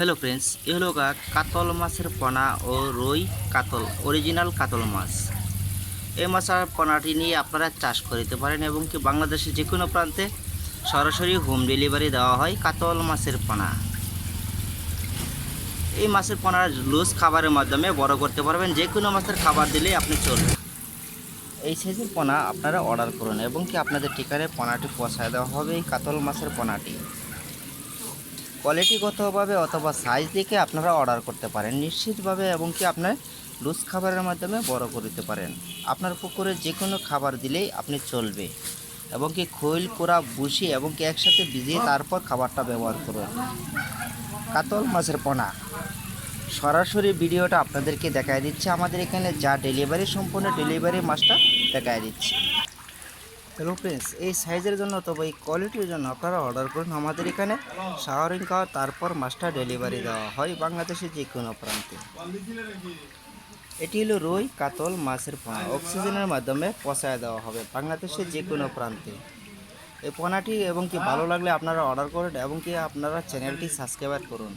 Hello friends এ হলো কাতল মাছের পোনা ও রুই কাতল অরিজিনাল কাতল মাছ। এই মাছের পোনাটি নিয়ে আপনারা চাষ করতে পারেন এবং কি বাংলাদেশের যে কোনো প্রান্তে সরাসরি হোম ডেলিভারি দেওয়া হয় কাতল মাছের পোনা। এই মাছের পোনা লুজ খাবারের মাধ্যমে বড় করতে পারবেন যে কোনো মাছের খাবার দিলেই আপনি চলবে। এই সাইজের পোনা আপনারা অর্ডার করুন এবং কি আপনাদের ঠিকানায় পোনাটি পৌঁছায় দেওয়া হবে এই কাতল মাছের পোনাটি। কোয়ালিটিগতভাবে অথবা সাইজ দেখে আপনারা অর্ডার করতে পারেন, নিশ্চিতভাবে এবং কি আপনার লুজ খাবারের মাধ্যমে বড় করতে পারেন। আপনার পুকুরে যে কোনো খাবার দিলেই আপনি চলবে এবং কি খৈল কোড়া বুসি এবং কি একসাথে ভিজিয়ে তারপর খাবারটা ব্যবহার করুন। কাতল মাছের পোনা। সরাসরি ভিডিওটা আপনাদেরকে দেখায় দিচ্ছে। আমাদের এখানে যা ডেলিভারি সম্পূর্ণ ডেলিভারি মাছটা দেখায় দিচ্ছে। হ্যালো ফ্রেন্ডস এই সাইজের জন্য অথবা এই কোয়ালিটির জন্য আপনারা অর্ডার করুন আমাদের এখানে। শাওয়ারিং খাওয়া, তারপর মাছটা ডেলিভারি দেওয়া হয় বাংলাদেশের যে কোনো প্রান্তে। এটি হলো রুই, কাতল, মাছের পোনা। অক্সিজেনের মাধ্যমে পচায় দেওয়া হবে বাংলাদেশের যে কোনো প্রান্তে। এই পোনাটি এবং কি ভালো লাগলে আপনারা অর্ডার করুন এবং কি আপনারা চ্যানেলটি সাবস্ক্রাইব করুন।